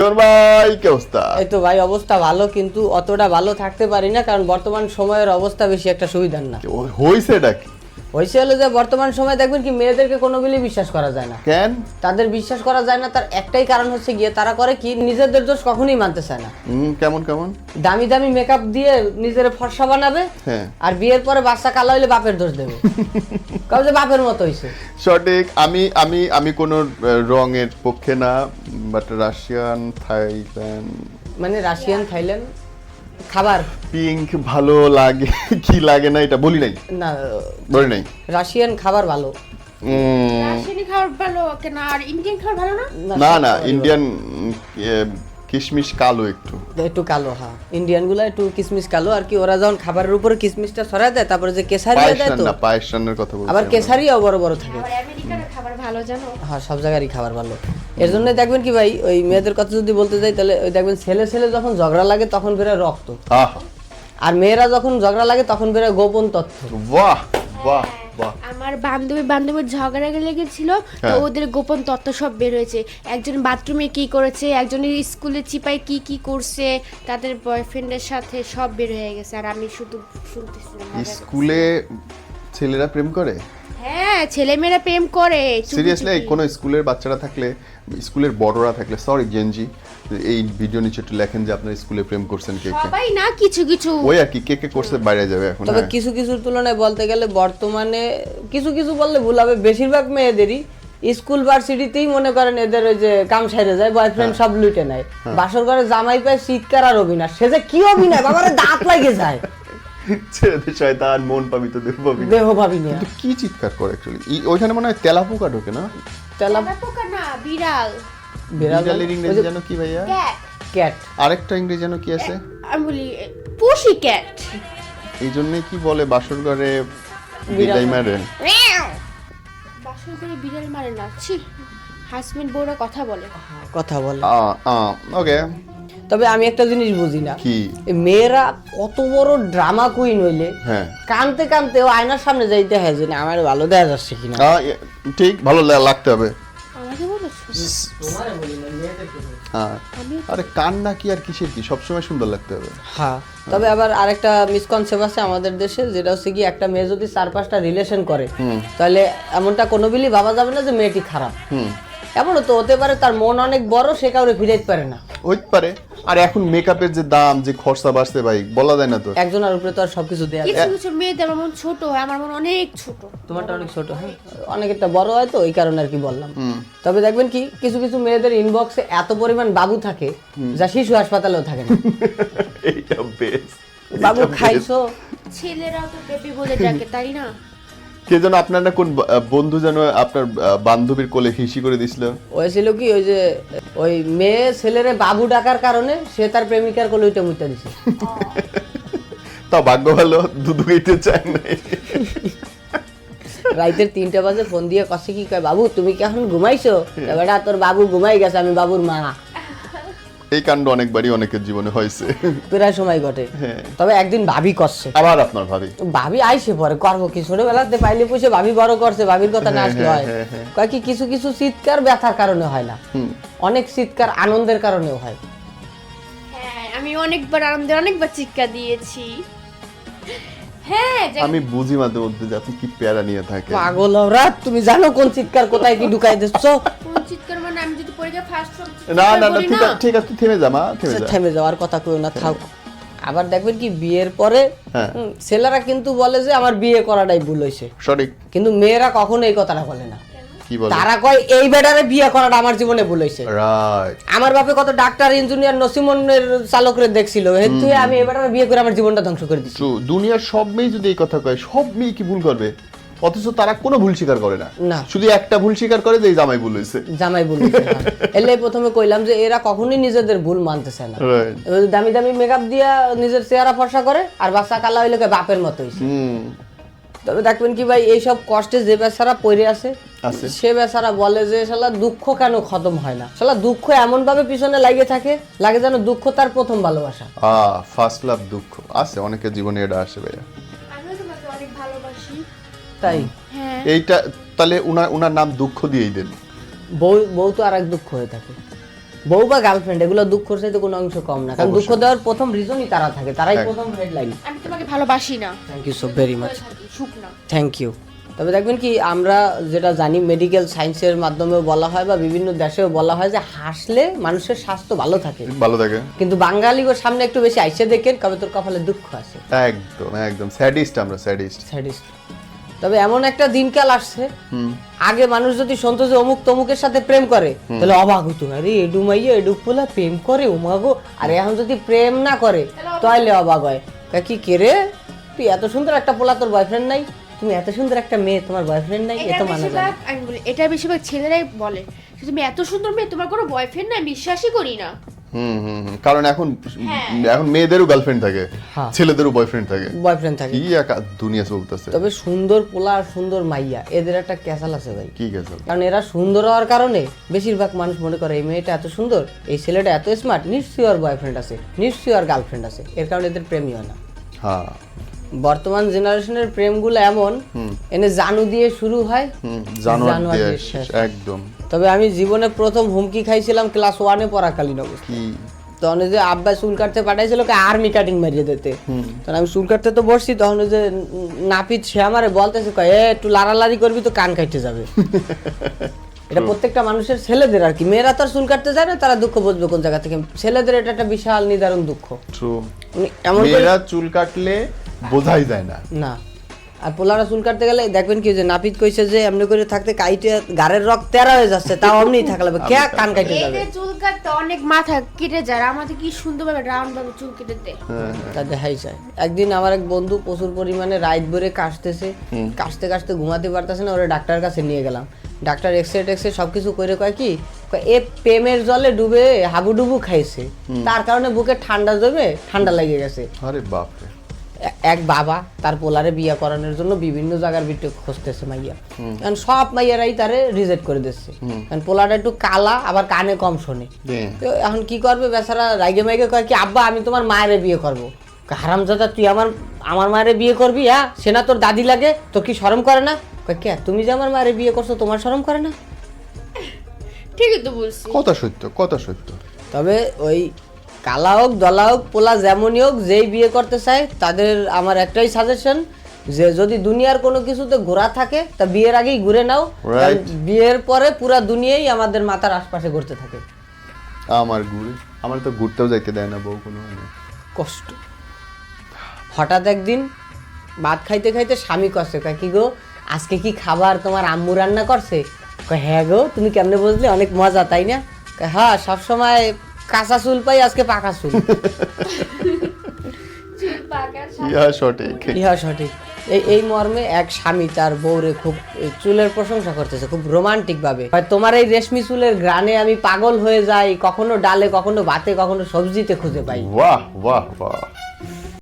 তোর ভাই কি অবস্থা? এই তো ভাই অবস্থা ভালো কিন্তু অতটা ভালো থাকতে পারি না কারণ বর্তমান সময়ের অবস্থা বেশি একটা সুবিধার না। হয়েছে হইছে এটা কি? হয়েছে হলো যে বর্তমান সময় দেখবেন কি মেয়েদেরকে কোনো বিলি বিশ্বাস করা যায় না। কেন? তাদের বিশ্বাস করা যায় না তার একটাই কারণ হচ্ছে গিয়ে তারা করে কি নিজেদের দোষ কখনোই মানতে চায় না। কেমন কেমন? দামি দামি মেকআপ দিয়ে নিজের ফর্সা বানাবে হ্যাঁ। আর বিয়ের পরে বাচ্চা কালো হইলে বাপের দোষ দেবে। কারণ যে বাপের মতো হইছে। সঠিক। আমি আমি আমি কোনো রঙের পক্ষে না বাট রাশিয়ান থাইল্যান্ড মানে রাশিয়ান থাইল্যান্ড খাবার? পিঙ্ক ভালো লাগে কি লাগে না এটা বলি নাই? না বলি নাই? রাশিয়ান খাবার ভালো। রাশিয়ান খাবার ভালো কেন? আর ইন্ডিয়ান খাবার ভালো না? না না ইন্ডিয়ান কিশমিশ কালো একটু। একটু কালো হ্যাঁ। ইন্ডিয়ানগুলা একটু কিসমিস কালো আর কি ওরা যখন খাবারের উপরে কিসমিসটা ছড়ায় দেয় তারপরে যে কেসারি দেয় তো? পায়েস রান্নার কথা বলছি আবার। কেসারিও বড় বড় থাকে। আমেরিকার খাবার ভালো জানো? হ্যাঁ সব জায়গারই খাবার ভালো। এর জন্য দেখবেন কি ভাই ওই মেয়েদের কথা যদি বলতে যাই তাহলে ওই দেখবেন ছেলে ছেলে যখন ঝগড়া লাগে তখন বেরোয় রক্ত। আহ। আর মেয়েরা যখন ঝগড়া লাগে তখন বেরোয় গোপন তথ্য। বাহ বাহ। বাহ। আমার বান্ধবী বান্ধবীর ঝগড়া লেগেছিল তো হ্যাঁ। ওদের গোপন তত্ত্ব সব বের হয়েছে। একজন বাথরুমে কি করেছে একজনের স্কুলে চিপায় কি কি করছে তাদের বয়ফ্রেন্ডের সাথে সব বের হয়ে গেছে। আর আমি শুধু শুনতেছি স্কুলে ছেলেরা প্রেম করে? হ্যাঁ ছেলেমেয়েরা প্রেম করে সিরিয়াসলি কোনো স্কুলের বাচ্চারা থাকলে স্কুলের বড়রা থাকলে সরি জেনজি এই ভিডিও নিচে একটু লেখেন যে আপনার স্কুলে প্রেম করছেন কে কে। সবাই না কিছু কিছু। ওই আর কি কে কে করছে বাইরে যাবে এখন তবে হ্যাঁ। কিছু কিছুর তুলনায় বলতে গেলে বর্তমানে কিছু কিছু বললে ভুল হবে। বেশিরভাগ মেয়েদেরই স্কুল ভার্সিটিতেই মনে করেন এদের ওই যে কাম সাইরে যায় বয়ফ্রেন্ড হ্যাঁ। সব লুটে নেয়। বাসর ঘরে জামাই পায় চিৎকার আর অভিনয় সে যে কি অভিনয় বাবারে দাঁত লাগে যায়। ছেড়ে শয়তান মন পাবি তো দেহ পাবি দেহ ভাবি নিয়ে কিন্তু কি চিৎকার করে অ্যাকচুয়ালি ওইখানে মনে হয় তেলাপোকা ঢোকে না? তেলা তেলা পোকা না বিড়াল। বিড়াল বিড়ালের ইংরেজি জানো কি ভাইয়া? ক্যাট। আরেকটা ইংরেজি জানো কি আছে? আমি বলি পুষি ক্যাট। এই জন্য কি বলে বাসর ঘরে বিদায় মারে? বাসর করে বিড়াল মারে না ছি। হাজবেন্ড বউরা কথা বলে। কথা বলে। ওকে। তবে আমি একটা জিনিস বুঝি না। কি? মেয়েরা কত বড় ড্রামা কুইন হইলে হ্যাঁ। কানতে কানতে ও আয়নার সামনে যাইতে হয় যে না, আমার ভালো দেখা যাচ্ছে কিনা। ঠিক ভালো লাগতে হবে। আমাকে বলেছ? হ্যাঁ। আরে কান্না কি আর কিসের কি? সবসময় সুন্দর লাগতে হবে। হ্যাঁ। তবে আবার আরেকটা মিসকনসেপ্ট আছে আমাদের দেশে যেটা হচ্ছে কি একটা মেয়ে যদি চার পাঁচটা রিলেশন করে তাহলে এমনটা কোনো বিলি ভাবা যাবে না যে মেয়েটি খারাপ। হুম। এমনও তো হতে পারে তার মন অনেক বড় সে কাউরে ফিরাইতে পারে না। হইতে পারে। আর এখন মেকআপের যে দাম যে খরচা বাড়ছে ভাই বলা যায় না তো। একজনের উপরে তো আর সবকিছু দেয়া যায়। কিছু কিছু মেয়েদের আমার মন ছোট হয় আমার মন অনেক ছোট। তোমারটা অনেক ছোট হ্যাঁ? অনেকেরটা বড় হয় তো ওই কারণে আর কি বললাম। তবে দেখবেন কি কিছু কিছু মেয়েদের ইনবক্সে এত পরিমাণ বাবু থাকে যা শিশু হাসপাতালেও থাকে না। এইটা বেস্ট বাবু খাইছো। ছেলেরাও তো বেবি বলে ডাকে তাই না? কে যেন আপনার না কোন বন্ধু যেন আপনার বান্ধবীর কোলে হিসি করে দিছিল? হয়েছিল কি ওই যে ওই মেয়ে ছেলেরে বাবু ডাকার কারণে সে তার প্রেমিকার কোলে ওইটা মুইটা দিছে। তাও ভাগ্য ভালো দুধু খাইতে চায় নাই। রাইতের তিনটা বাজে ফোন দিয়ে কষে কি কয় বাবু তুমি কি এখন ঘুমাইছো? তা বেটা তোর বাবু ঘুমাই গেছে আমি বাবুর মা। এই কাণ্ড অনেকবারই অনেকের জীবনে হয়েছে। প্রায় সময় ঘটে। হ্যাঁ। তবে একদিন ভাবি করছে। আবার আপনার ভাবি? ভাবি আইসে পরে করব কি? ছোটবেলাতে পাইলে পুষে ভাবি বড় করছে ভাবির কথা না আসলে হয় হ্যাঁ, হ্যাঁ, কয় কি কিছু কিছু চিৎকার ব্যথার কারণে হয় না। অনেক চিৎকার আনন্দের কারণেও হয়। হ্যাঁ আমি অনেকবার আনন্দের অনেকবার চিৎকার দিয়েছি। হ্যাঁ আমি বুঝি মাঝে মধ্যে যে আপনি কি প্যারা নিয়ে থাকেন। পাগল ওরা তুমি জানো কোন চিৎকার কোথায় কি ঢুকাই দিচ্ছ কোন চিৎকার মানে আমি যদি পরীক্ষা ফার্স্ট না না না ঠিক আছে ঠিক আছে থেমে যা মা থেমে যা। থেমে যাওয়ার কথা কেউ না থাক। আবার দেখবেন কি বিয়ের পরে হ্যাঁ। ছেলেরা কিন্তু বলে যে আমার বিয়ে করাটাই ভুল হয়েছে। সঠিক। কিন্তু মেয়েরা কখনো এই কথাটা বলে না। তারা কয় এই বেটারে বিয়ে করাটা আমার জীবনে ভুল হয়েছে। আমার বাপে কত ডাক্তার ইঞ্জিনিয়ার নসিমনের চালকরে দেখছিল। হেতু আমি এই বেটারে বিয়ে করে আমার জীবনটা ধ্বংস করে দিচ্ছি দুনিয়ার সব মেয়ে যদি এই কথা কয় সব মেয়ে কি ভুল করবে? অথচ তারা কোনো ভুল স্বীকার করে না। শুধু একটা ভুল স্বীকার করে যে জামাই ভুল হয়েছে। জামাই ভুল হ্যাঁ। এলে প্রথমে কইলাম যে এরা কখনোই নিজেদের ভুল মানতেছে না। দামি দামি মেকআপ দিয়া নিজের চেহারা ফর্সা করে আর বাচ্চা কালা হইলে বাপের মতো হইছে। হুম। তবে দেখবেন কি ভাই এইসব কষ্টে যে বেচারা পড়ে আছে আছে। সে বেচারা বলে যে শালা দুঃখ কেন খতম হয় না? শালা দুঃখ এমন ভাবে পিছনে লাগে থাকে লাগে যেন দুঃখ তার প্রথম ভালোবাসা। আ ফার্স্ট লাভ দুঃখ। আছে অনেকের জীবনে এটা আসে ভাইয়া। তাই? হ্যাঁ। এইটা তাহলে উনার উনার নাম দুঃখ দিয়েই দেন। বউ বউ তো আর এক দুঃখ হয়ে থাকে। বউ বা গার্লফ্রেন্ড এগুলো দুঃখর চাইতে কোনো অংশ কম না। কারণ দুঃখ দেওয়ার প্রথম রিজনই তারা থাকে তারাই প্রথম হেডলাইন আমি তোমাকে ভালোবাসি না। Thank you so very much সুখ না। থ্যাংক ইউ তবে দেখবেন কি আমরা যেটা জানি মেডিকেল সায়েন্সের মাধ্যমে বলা হয় বা বিভিন্ন দেশেও বলা হয় যে হাসলে মানুষের স্বাস্থ্য ভালো থাকে। ভালো থাকে। কিন্তু বাঙালিগোর সামনে একটু বেশি আইসে দেখেন কবে তোর কপালে দুঃখ আছে একদম একদম। স্যাডিস্ট আমরা স্যাডিস্ট স্যাডিস্ট তবে এমন একটা দিনকাল আসছে। আগে মানুষ যদি শুনতো যে অমুক তমুকের সাথে প্রেম করে তাহলে অবাক হইতো আরে এডু মাইয়া এডু পোলা প্রেম করে ওমাগো আর এখন যদি প্রেম না করে তাহলে অবাক হয়। কি কেরে তুই এত সুন্দর একটা পোলা তোর বয়ফ্রেন্ড নাই? তুমি এত সুন্দর একটা মেয়ে তোমার বয়ফ্রেন্ড নাই? এ এটা তো মানা যায় না। আমি বলি এটা বেশিরভাগ ছেলেরাই বলে যে তুমি এত সুন্দর মেয়ে তোমার কোনো বয়ফ্রেন্ড নাই? বিশ্বাসই করি না। হুম। কারণ এখন হ্যাঁ। এখন মেয়েদেরও গার্লফ্রেন্ড থাকে হ্যাঁ। ছেলেদেরও বয়ফ্রেন্ড থাকে। বয়ফ্রেন্ড থাকে। কি এক দুনিয়া চলতেছে। তবে সুন্দর পোলা আর সুন্দর মাইয়া এদের একটা ক্যাসাল আছে ভাই। কি গেছে কারণ এরা সুন্দর হওয়ার কারণে বেশিরভাগ মানুষ মনে করে এই মেয়েটা এত সুন্দর এই ছেলেটা এত স্মার্ট নিশ্চয়ই আর বয়ফ্রেন্ড আছে নিশ্চয়ই আর গার্লফ্রেন্ড আছে। এর কারণে এদের প্রেমই হয় না। হ্যাঁ। বর্তমান জেনারেশনের প্রেমগুলো এমন এনে জানু দিয়ে শুরু হয় জানোয়ার দিয়ে দিয়ে শেষ। একদম। তবে আমি জীবনে প্রথম হুমকি খাইছিলাম ক্লাস ওয়ানে পড়াকালীন অবস্থা। তখন যে আব্বা চুল কাটতে পাঠাইছিল আর্মি কাটিং মারিয়ে দিতে। তখন আমি চুল কাটতে তো বসছি তখন যে নাপিত সে আমারে বলতেছে কয় একটু লাড়ালাড়ি করবি তো কান কাটতে যাবে। এটা প্রত্যেকটা মানুষের ছেলেদের আর কি। মেয়েরা তো চুল কাটতে যায় না তারা দুঃখ বুঝবে কোন জায়গা থেকে। ছেলেদের এটা একটা বিশাল নিদারুণ দুঃখ। ট্রু মানে এমন মেয়েরা চুল কাটলে বোঝাই যায় না। না। আর পোলারা চুল কাটতে গেলে দেখবেন কি যে নাপিত কইছে যে এমনি করে থাকতে কাইটে গাড়ের রক তেরা হয়ে যাচ্ছে তাও অমনি থাকলে কে কান কাটে যাবে? চুল কাটতে অনেক মাথা কেটে যায় আমাদের কি সুন্দরভাবে রাউন্ড ভাবে চুল কেটে দেয়। তা দেখাই যায় একদিন আমার এক বন্ধু প্রচুর পরিমাণে রাইত ভরে কাশতেছে কাশতে কাশতে ঘুমাতে পারতেছে না ওরা ডাক্তারের কাছে নিয়ে গেলাম। ডাক্তার এক্সরে টেক্সরে সবকিছু করে কয় কি এ প্রেমের জলে ডুবে হাবুডুবু খাইছে। তার কারণে বুকে ঠান্ডা জমে ঠান্ডা লেগে গেছে। আরে বাপরে। এ- এক বাবা তার পোলারে বিয়ে করানোর জন্য বিভিন্ন জায়গার ভিতরে খুঁজতেছে মাইয়া। কারণ সব মাইয়ারাই তারে রিজেক্ট করে দিচ্ছে। কারণ পোলাটা একটু কালা আবার কানে কম শোনে। তো এখন কি করবে বেচারা? রাইগে মাইগে কয় কি আব্বা আমি তোমার মায়ের বিয়ে করব। হারামজাদা তুই আমার আমার মায়ের বিয়ে করবি হ্যাঁ? সে না তোর দাদি লাগে তোর কি শরম করে না? কয় কে? তুমি যে আমার মায়ের বিয়ে করছ তোমার শরম করে না? ঠিকই তো বলছি। কথা সত্য কথা সত্য। তবে ওই কালা হোক দলা হোক পোলা যেমনই হোক যেই বিয়ে করতে চায় তাদের আমার একটাই সাজেশন যে যদি দুনিয়ার কোনো কিছুতে ঘোরা থাকে তা বিয়ের আগেই ঘুরে নাও। বিয়ের পরে পুরা দুনিয়াই আমাদের মাথার আশপাশে ঘুরতে থাকে। আমার ঘুরে আমার তো ঘুরতেও যাইতে দেয় না বউ কোনো মানে। কষ্ট। হঠাৎ একদিন ভাত খাইতে খাইতে স্বামী কষ্ট কয় কি গো আজকে কি খাবার তোমার আম্মু রান্না করছে? কয় হ্যাঁ গো তুমি কেমনে বুঝলে? অনেক মজা তাই না? হ্যাঁ সবসময় কাঁচা চুল পাই আজকে পাকা চুল। ইহা সঠিক। ইহা সঠিক। এই এই মর্মে এক স্বামী তার বউরে খুব চুলের প্রশংসা করতেছে খুব রোমান্টিক ভাবে তোমার এই রেশমি চুলের গ্রানে আমি পাগল হয়ে যাই কখনো ডালে কখনো ভাতে কখনো সবজিতে খুঁজে পাই। বাহ বাহ বাহ।